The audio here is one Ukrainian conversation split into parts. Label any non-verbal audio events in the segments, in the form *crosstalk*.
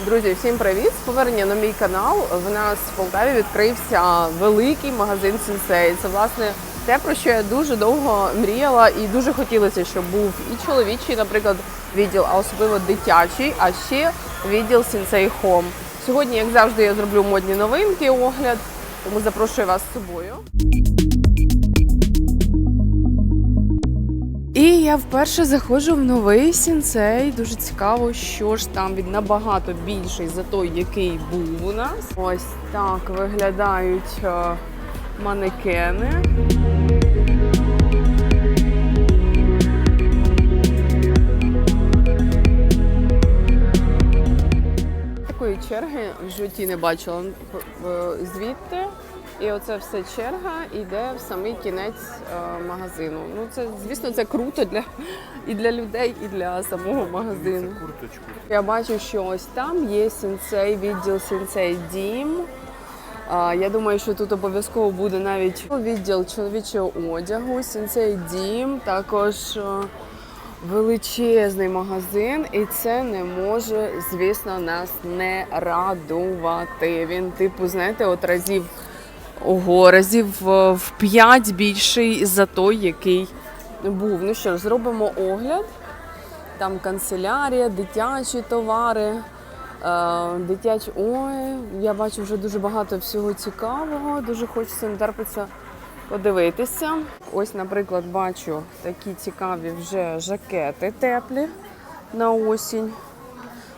Друзі, всім привіт! Повернення на мій канал. В нас в Полтаві відкрився великий магазин Сінсей. Це власне те, про що я дуже довго мріяла, і дуже хотілося, щоб був і чоловічий, наприклад, відділ, а особливо дитячий, а ще відділ Сінсей Home. Сьогодні, як завжди, я зроблю модні новинки, огляд, тому запрошую вас з собою. Я вперше заходжу в новий сінцей. Дуже цікаво, що ж там він набагато більший за той, який був у нас. Ось так виглядають е, манекени. Такої черги в житті не бачила Е, звідти. І оце все черга йде в самий кінець е, магазину. Ну це звісно це круто для і для людей, і для самого магазину. курточку. Я бачу, що ось там є сінцей, відділ сінцей дім. Я думаю, що тут обов'язково буде навіть відділ чоловічого одягу, сінцей дім, також е, величезний магазин, і це не може, звісно, нас не радувати. Він, типу, знаєте, от разів ого, разів в п'ять більший за той, який був. Ну що зробимо огляд. Там канцелярія, дитячі товари, е, дитячі. Ой, я бачу вже дуже багато всього цікавого. Дуже хочеться не терпиться подивитися. Ось, наприклад, бачу такі цікаві вже жакети теплі на осінь.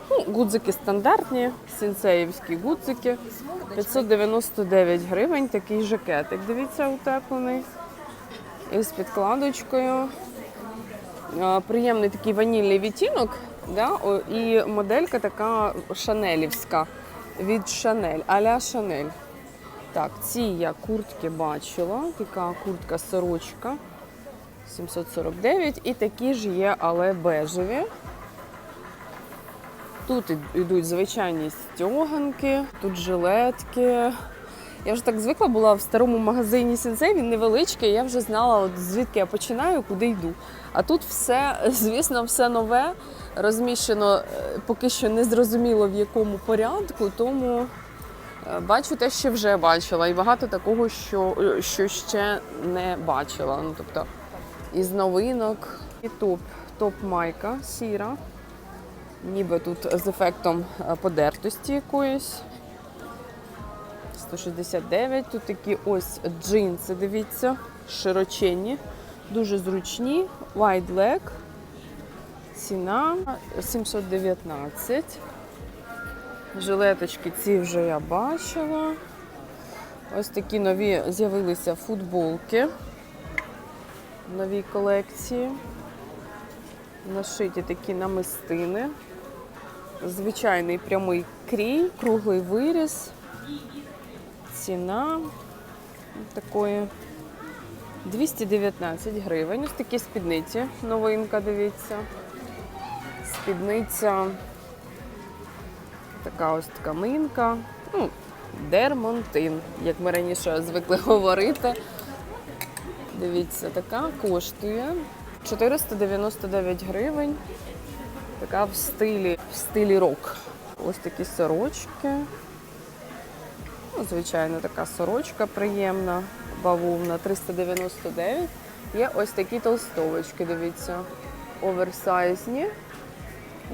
Ну, гудзики стандартні, сінцеївські гудзики. 599 гривень такий жакетик. Дивіться, утеплений. Із підкладочкою. Приємний такий ванільний відтінок. Да? І моделька така шанелівська від Шанель, аля Шанель. Так, ці я куртки бачила. Така куртка сорочка 749. І такі ж є, але бежеві. Тут ідуть звичайні стяганки, тут жилетки. Я вже так звикла була в старому магазині Сенсей, він невеличкий, я вже знала, от звідки я починаю, куди йду. А тут все, *laughs* звісно, все нове, розміщено е, поки що не зрозуміло в якому порядку, тому е, бачу те, що вже бачила, і багато такого, що, е, що ще не бачила. Ну, тобто із новинок і топ, топ-майка сіра, ніби тут з ефектом е, подертості якоїсь. 169. Тут такі ось джинси, дивіться, широченні, дуже зручні. Wide leg. Ціна 719. Жилеточки ці вже я бачила. Ось такі нові з'явилися футболки в новій колекції. Нашиті такі намистини. Звичайний прямий крій, круглий виріз. Ціна такої 219 гривень. Ось такі спідниці. Новинка, дивіться. Спідниця. Така ось тканинка. Ну, дермонтин, як ми раніше звикли говорити. Дивіться, така коштує 499 гривень. Така в стилі, в стилі рок. Ось такі сорочки. Ну, звичайно, така сорочка приємна, бавовна 399. Є ось такі толстовочки, дивіться, оверсайзні.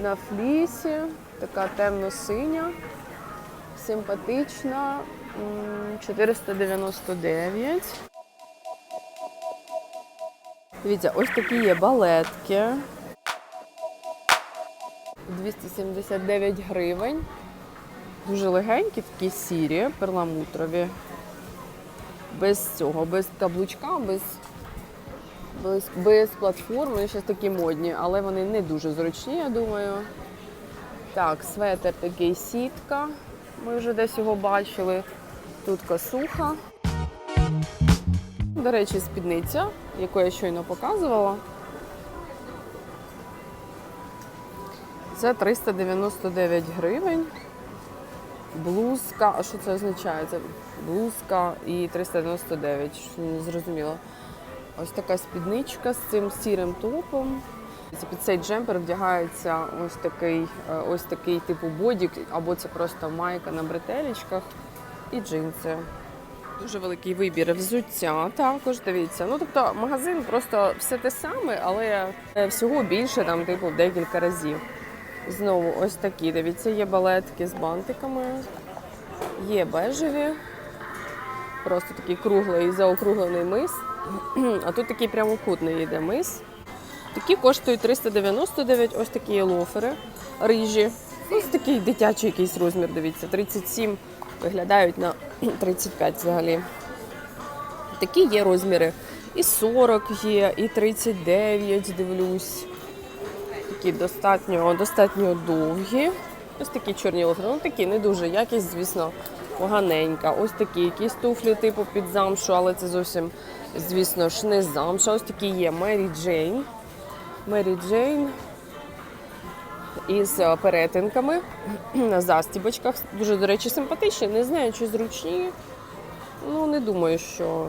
На флісі, така темно-синя, симпатична, 499. Дивіться, ось такі є балетки. 279 гривень. Дуже легенькі, такі сірі, перламутрові. Без цього, без каблучка, без, без, без платформи. Вони щось такі модні, але вони не дуже зручні, я думаю. Так, светер такий сітка. Ми вже десь його бачили. Тут косуха. До речі, спідниця, яку я щойно показувала. Це 399 гривень. Блузка, а що це означає? Це блузка і 399, що зрозуміло. Ось така спідничка з цим сірим топом. Під цей джемпер вдягається ось такий, е, ось такий типу бодік, або це просто майка на бретелечках і джинси. Дуже великий вибір взуття також дивіться. Ну тобто магазин просто все те саме, але е, всього більше там, типу, декілька разів. Знову ось такі. Дивіться, є балетки з бантиками, є бежеві, просто такий круглий заокруглений мис. *clears throat* А тут такий прямокутний йде мис. Такі коштують 399, ось такі лофери рижі. Ось такий дитячий якийсь розмір, дивіться, 37 виглядають на 35 взагалі. Такі є розміри. І 40 є, і 39, дивлюсь. Такі достатньо, достатньо довгі. Ось такі чорні лофери. Ну такі не дуже якість, звісно, поганенька. Ось такі якісь туфлі, типу під замшу, але це зовсім, звісно ж, не замша. Ось такі є Мері Джейн. Мері Джейн із е, перетинками на застібочках. Дуже, до речі, симпатичні. Не знаю, чи зручні. Ну, не думаю, що.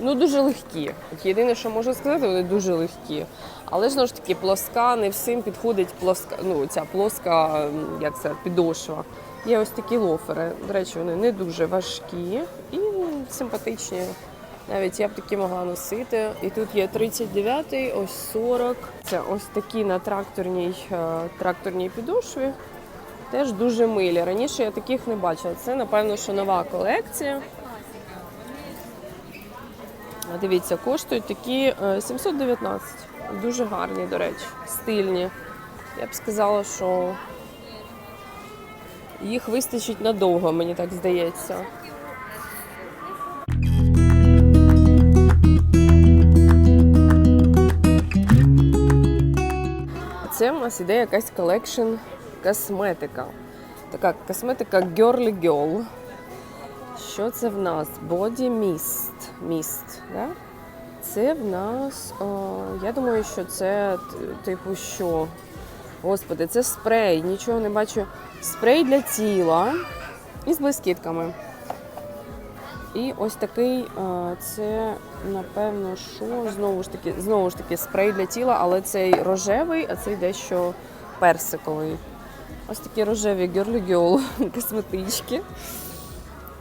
Ну, дуже легкі. От Єдине, що можу сказати, вони дуже легкі. Але знову ж таки, плоска, не всім підходить плоска, ну, ця плоска, як це, підошва. Є ось такі лофери. До речі, вони не дуже важкі і симпатичні. Навіть я б такі могла носити. І тут є 39-й, ось 40. Це ось такі на тракторній, е, тракторній підошві. Теж дуже милі. Раніше я таких не бачила. Це, напевно, що нова колекція. Дивіться, коштують такі е, 719. Дуже гарні, до речі, стильні. Я б сказала, що їх вистачить надовго, мені так здається. Це в нас іде якась колекшн косметика. Така косметика Girly Girl. Що це в нас? Body Mist. Mist, да? Це в нас, о, я думаю, що це типу що? Господи, це спрей. Нічого не бачу. Спрей для тіла із блискітками. І ось такий, е, це напевно, що знову ж таки, знову ж таки, спрей для тіла, але цей рожевий, а цей дещо персиковий. Ось такі рожеві Girl *laughs* косметички.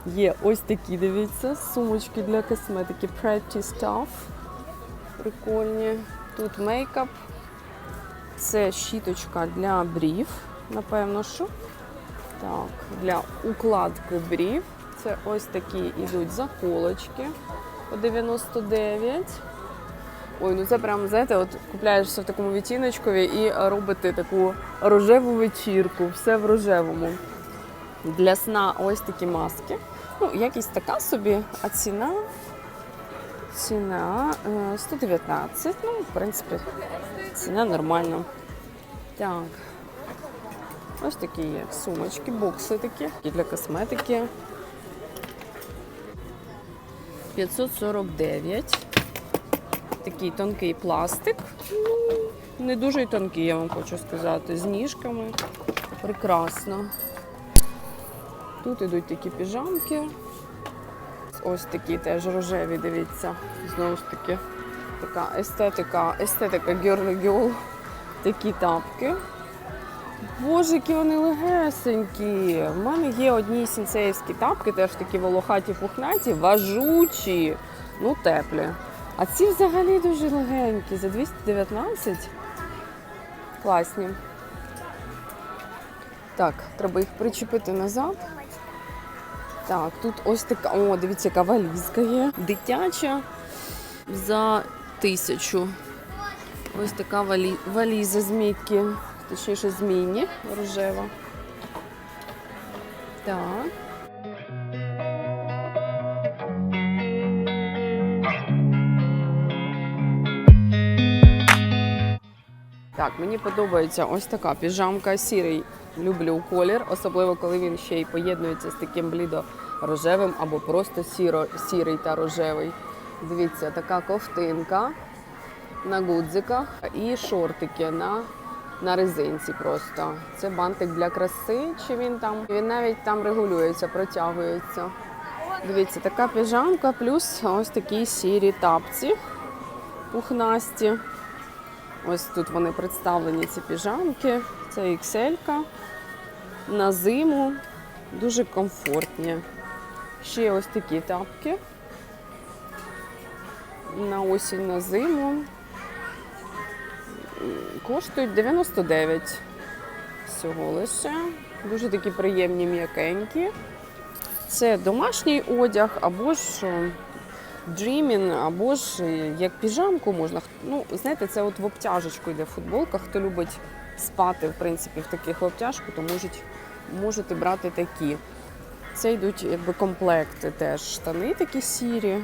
Є ось такі, дивіться, сумочки для косметики Pretty Stuff. Прикольні. Тут мейкап. Це щіточка для брів, напевно, що. Так, для укладки брів. Це ось такі йдуть заколочки по 99. Ой, ну це прям, знаєте, от купляєшся в такому відтіночкові і робити таку рожеву вечірку, все в рожевому. Для сна ось такі маски. Ну, якість така собі, а ціна. Ціна е, 119. Ну, в принципі, ціна нормальна. Так. Ось такі є сумочки, бокси такі і для косметики. 549. Такий тонкий пластик. Ну, не дуже тонкий, я вам хочу сказати, з ніжками. Прекрасно. Тут ідуть такі піжамки. Ось такі теж рожеві, дивіться. Знову ж таки, така естетика, естетика girly girl. Такі тапки. Боже, вони легесенькі. У мене є одні сінцеївські тапки, теж такі волохаті пухнаті, важучі, ну теплі. А ці взагалі дуже легенькі, за 219. Класні. Так, треба їх причепити назад. Так, тут ось така, о, дивіться, яка валізка є. Дитяча за тисячу. Ось така валі... валіза з Міккі, точніше з рожева. Так. Так, мені подобається ось така піжамка сірий. Люблю колір, особливо коли він ще й поєднується з таким блідо-рожевим або просто сіро, сірий та рожевий. Дивіться, така ковтинка на гудзиках і шортики на, на резинці просто. Це бантик для краси, чи він там. Він навіть там регулюється, протягується. Дивіться, така піжамка, плюс ось такі сірі тапці пухнасті. Ось тут вони представлені, ці піжамки. Це XL на зиму. Дуже комфортні. Ще ось такі тапки. На осінь на зиму. Коштують 99 всього лише. Дуже такі приємні м'якенькі. Це домашній одяг або ж е, джимін, або ж е, як піжамку можна. Ну, знаєте, це от в обтяжечку йде футболка. Хто любить спати, в принципі, в таких обтяжку, то можуть, можете брати такі. Це йдуть якби комплекти теж. Штани такі сірі.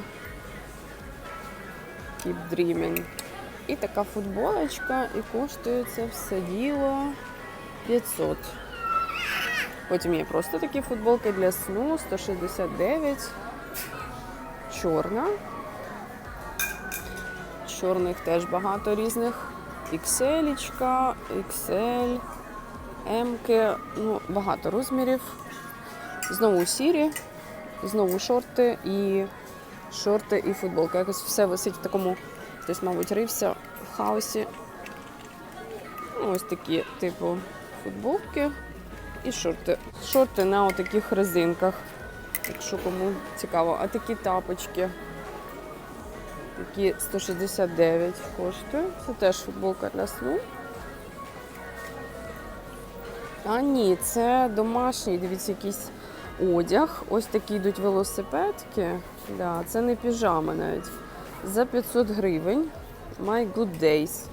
Keep Dreaming. І така футболочка, і коштує це все діло 500. Потім є просто такі футболки для сну 169. Чорна. Чорних теж багато різних. XL, XL, М, ну, багато розмірів. Знову сірі, знову шорти і шорти і футболка. Якось все висить в такому, хтось, мабуть, рився в хаосі. Ось такі, типу, футболки і шорти. Шорти на отаких резинках, якщо кому цікаво. А такі тапочки. Такі 169 коштує. Це теж футболка для сну. А ні, це домашній, дивіться, якийсь одяг. Ось такі йдуть велосипедки. Да, це не піжами навіть. За 500 гривень. My Good Days.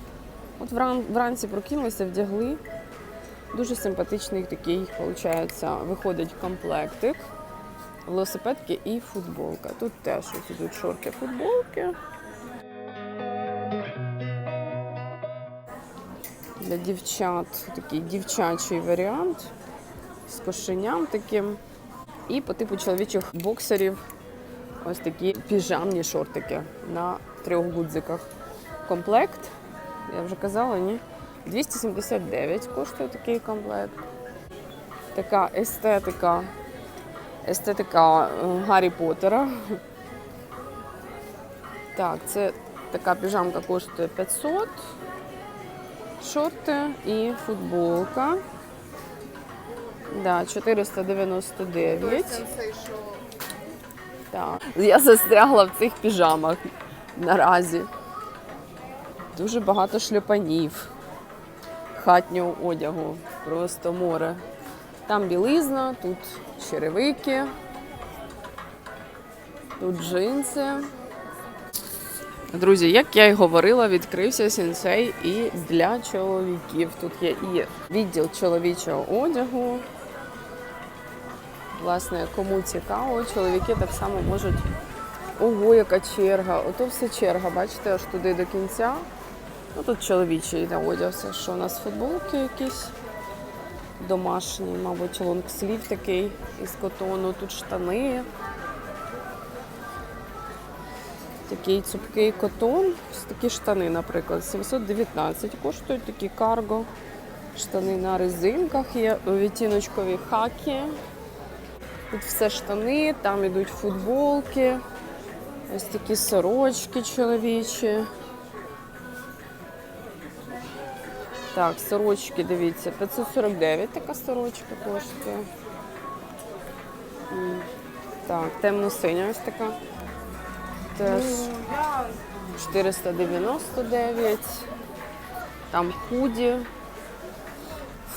От вран, вранці прокинулися, вдягли. Дуже симпатичний такий, виходить, виходить комплектик. Велосипедки і футболка. Тут теж ідуть шорти футболки. Для дівчат такий дівчачий варіант з кошеням таким. І по типу чоловічих боксерів ось такі піжамні шортики на трьох гудзиках. Комплект, я вже казала, ні? 279 коштує такий комплект. Така естетика. Естетика е, Гаррі Поттера. Так, це така піжамка коштує 500. Шорти і футболка. Да, 499. Так. Я застрягла в цих піжамах наразі. Дуже багато шлюпанів, хатнього одягу, просто море. Там білизна, тут черевики, тут джинси. Друзі, як я й говорила, відкрився сенсей і для чоловіків. Тут є і відділ чоловічого одягу. Власне, кому цікаво, чоловіки так само можуть. Ого, яка черга! Ото все черга, бачите, аж туди до кінця. Ну тут чоловічий йде одяг, що у нас футболки якісь домашні, мабуть, лонгслів такий із котону, тут штани. Такий цупкий котон, такі штани, наприклад, 719 коштують такі карго. Штани на резинках є, відтіночкові хаки. Тут все штани, там йдуть футболки, ось такі сорочки чоловічі. Так, сорочки, дивіться, 549 така сорочка коштує. Так, темно-синя ось така. Теж 499. Там худі,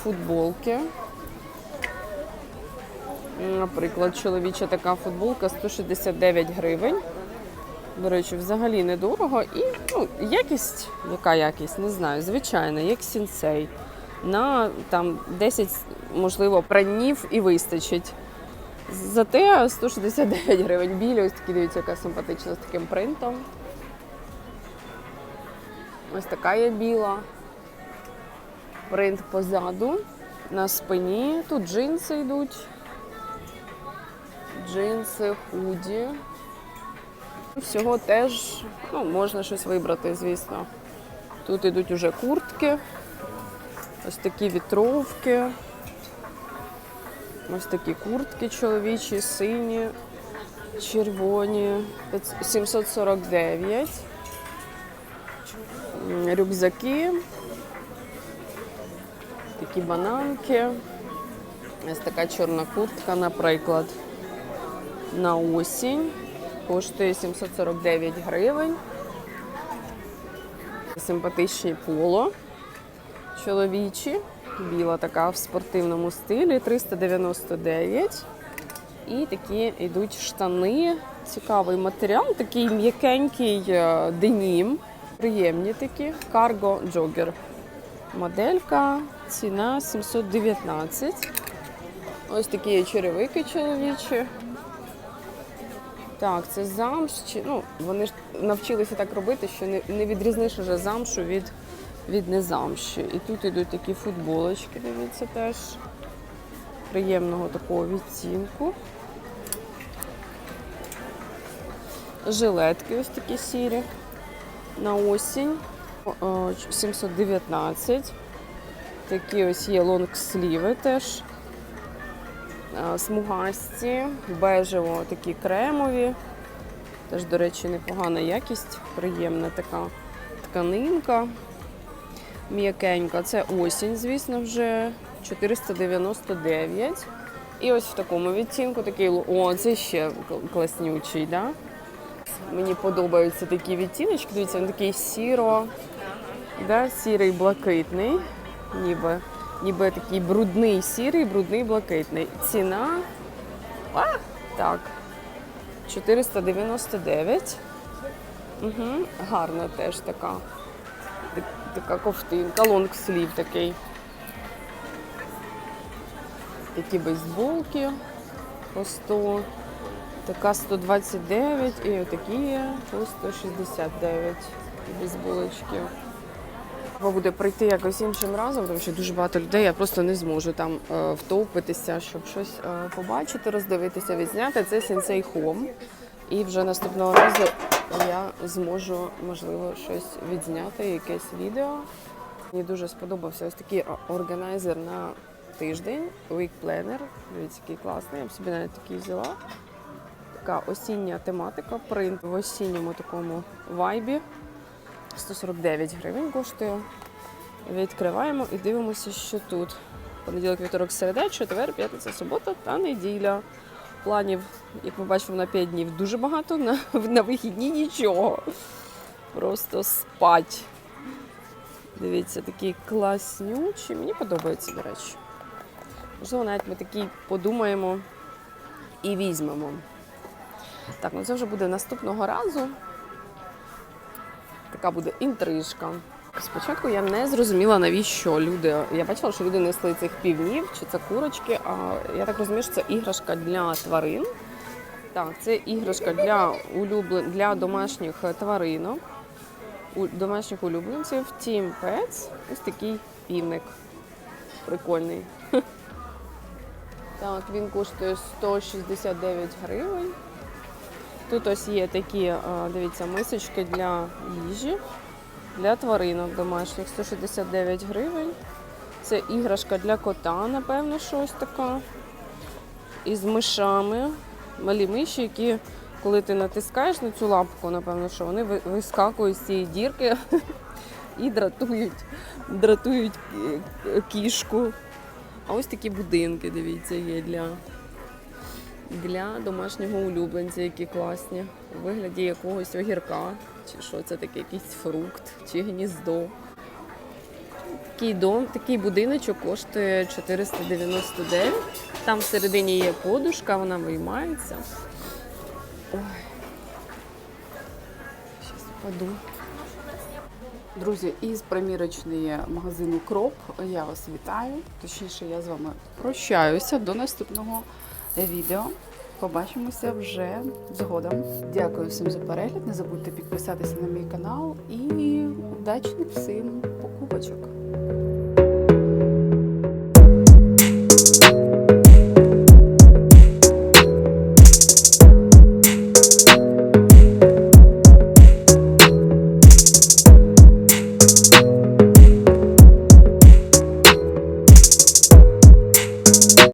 футболки. Наприклад, чоловіча така футболка 169 гривень. До речі, взагалі недорого. І ну, якість, яка якість, не знаю, звичайна, як сінсей. На там 10, можливо, пранів і вистачить. Зате 169 гривень білі, ось такі, дивіться, яка симпатична з таким принтом. Ось така є біла. Принт позаду, на спині. Тут джинси йдуть. Джинси, худі. Всього теж ну, можна щось вибрати, звісно. Тут йдуть уже куртки, ось такі вітровки, ось такі куртки чоловічі, сині, червоні, 749. Рюкзаки, такі бананки. Ось така чорна куртка, наприклад, на осінь. Коштує 749 гривень. Симпатичні поло чоловічі. Біла така в спортивному стилі 399. І такі йдуть штани. Цікавий матеріал, такий м'якенький е, денім. Приємні такі. Карго джогер. Моделька, ціна 719. Ось такі черевики чоловічі. Так, це замш. Ну, вони ж навчилися так робити, що не, не відрізниш уже замшу від, від незамші. І тут йдуть такі футболочки, дивіться, теж приємного такого відцінку. Жилетки ось такі сірі на осінь. 719. Такі ось є лонгсліви теж. А, Смугасті, бежево такі кремові. Теж, до речі, непогана якість, приємна така тканинка. М'якенька. Це осінь, звісно, вже 499. І ось в такому відтінку такий о, це ще класнючий, да? Мені подобаються такі відтіночки. Дивіться, він такий сіро, да? сірий блакитний, ніби, ніби такий брудний сірий, брудний блакитний. Ціна а, так, 499. Угу, гарна теж така. Така ковтинка, лонгслів такий. Такі бейсболки по 100. Така 129 і отакі по 169 бейсболочки. Треба буде прийти якось іншим разом, тому що дуже багато людей, я просто не зможу там е, втовпитися, щоб щось е, побачити, роздивитися, відзняти. Це Sensei Home. І вже наступного разу я зможу, можливо, щось відзняти, якесь відео. Мені дуже сподобався ось такий органайзер на тиждень, Week Planner. Дивіться, який класний. Я б собі навіть такий взяла. Така осіння тематика, принт в осінньому такому вайбі. 149 гривень коштує. Відкриваємо і дивимося, що тут. Понеділок, вівторок, середа, четвер, п'ятниця, субота та неділя. Планів, як ми бачимо, на 5 днів дуже багато, на, на вихідні нічого. Просто спать. Дивіться, такі класнючі. Мені подобається, до речі. Можливо, навіть ми такі подумаємо і візьмемо. Так, ну це вже буде наступного разу. Така буде інтрижка. Спочатку я не зрозуміла, навіщо люди. Я бачила, що люди несли цих півнів, чи це курочки. А я так розумію, що це іграшка для тварин. Так, це іграшка для улюблен... для домашніх тваринок, у... домашніх улюбленців. Team Pets. Ось такий півник. Прикольний. *laughs* Так, він коштує 169 гривень. Тут ось є такі, дивіться, мисочки для їжі, для тваринок домашніх 169 гривень. Це іграшка для кота, напевно, щось така. Із мишами. Малі миші, які, коли ти натискаєш на цю лапку, напевно, що вони вискакують з цієї дірки *laughs* і дратують, дратують е, кішку. А ось такі будинки, дивіться, є для для домашнього улюбленця, які класні. У вигляді якогось огірка, чи що це таке, якийсь фрукт, чи гніздо. Такий дом, такий будиночок коштує 499. Там всередині є подушка, вона виймається. Ой. Щас впаду. Друзі, із примірочної магазину Кроп я вас вітаю. Точніше, я з вами прощаюся до наступного відео. Побачимося вже згодом. Дякую всім за перегляд. Не забудьте підписатися на мій канал і удачних всім покупочок!